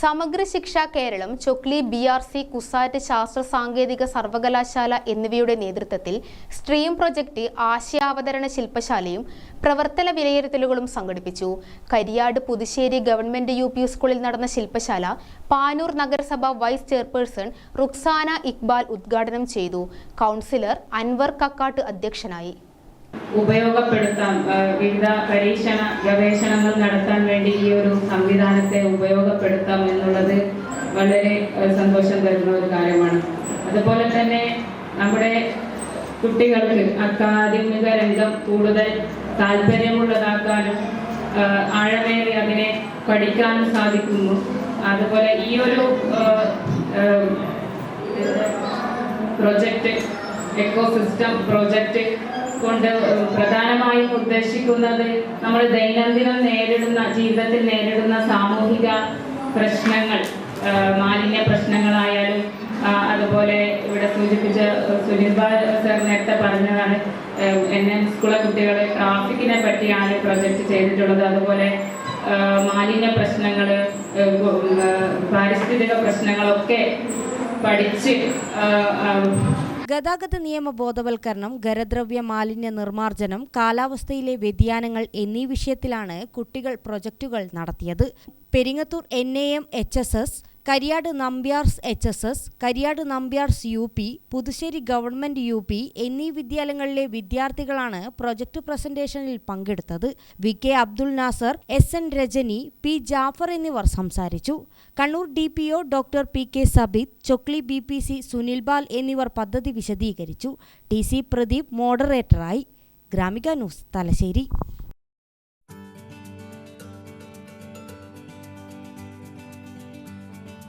Samagra Shiksha Keralam Chokli B R C CUSAT ശാസ്ത്ര സാങ്കേതിക സർവകലാശാല എന്നിവയുടെ നേതൃത്വത്തിൽ സ്ട്രീം പ്രൊജക്ട് ആശയാവതരണ ശില്പശാലയും പ്രവർത്തന വിലയിരുത്തലുകളും സംഘടിപ്പിച്ചു. Kariyad Puthussery government U P സ്കൂളിൽ നടന്ന ശില്പശാല പാനൂർ നഗരസഭ വൈസ് ചെയർപേഴ്സൺ റുക്സാന ഇക്ബാൽ ഉദ്ഘാടനം ചെയ്തു. കൗൺസിലർ അൻവർ കക്കാട്ട് അധ്യക്ഷനായി. ഉപയോഗപ്പെടുത്താം. വിവിധ പരീക്ഷണ ഗവേഷണങ്ങൾ നടത്താൻ വേണ്ടി ഈ ഒരു സംവിധാനത്തെ ഉപയോഗപ്പെടുത്താം എന്നുള്ളത് വളരെ സന്തോഷം തരുന്ന ഒരു കാര്യമാണ്. അതുപോലെ തന്നെ നമ്മുടെ കുട്ടികൾക്ക് അക്കാദമിക രംഗം കൂടുതൽ താല്പര്യമുള്ളതാക്കാനും ആഴമേറി അതിനെ പഠിക്കാനും സാധിക്കുന്നു. അതുപോലെ ഈ ഒരു പ്രൊജക്റ്റ് എക്കോസിസ്റ്റം പ്രോജക്റ്റ് കൊണ്ട് പ്രധാനമായും ഉദ്ദേശിക്കുന്നത് നമ്മൾ ദൈനംദിനം നേരിടുന്ന ജീവിതത്തിൽ നേരിടുന്ന സാമൂഹിക പ്രശ്നങ്ങൾ മാലിന്യ പ്രശ്നങ്ങളായാലും അതുപോലെ ഇവിടെ സൂചിപ്പിച്ച സുനിൽ ബാൽ സർ നേരത്തെ പറഞ്ഞതാണ് എൻ എൻ സ്കൂളിലെ കുട്ടികൾ ട്രാഫിക്കിനെ പറ്റിയാണ് പ്രൊജക്റ്റ് ചെയ്തിട്ടുള്ളത്. അതുപോലെ മാലിന്യ പ്രശ്നങ്ങൾ പാരിസ്ഥിതിക പ്രശ്നങ്ങളൊക്കെ പഠിച്ച് ഗതാഗത നിയമ ബോധവൽക്കരണം ഖരദ്രവ്യ മാലിന്യ നിർമ്മാർജനം കാലാവസ്ഥയിലെ വ്യതിയാനങ്ങൾ എന്നീ വിഷയത്തിലാണ് കുട്ടികൾ പ്രൊജക്റ്റുകൾ നടത്തിയത്. Peringathur N A M H S S Kariyad Nambiars H S S Kariyad Nambiars U P Puthussery government U P എന്നീ വിദ്യാലയങ്ങളിലെ വിദ്യാർത്ഥികളാണ് പ്രൊജക്ട് പ്രസന്റേഷനിൽ പങ്കെടുത്തത്. V K Abdul Nasar S N Rajani P Jafar എന്നിവർ സംസാരിച്ചു. Kannur D P O doctor P K Sabith Chokli B P C Sunil Bal എന്നിവർ പദ്ധതി വിശദീകരിച്ചു. T C Pradeep മോഡറേറ്ററായി Gramika news Thalassery.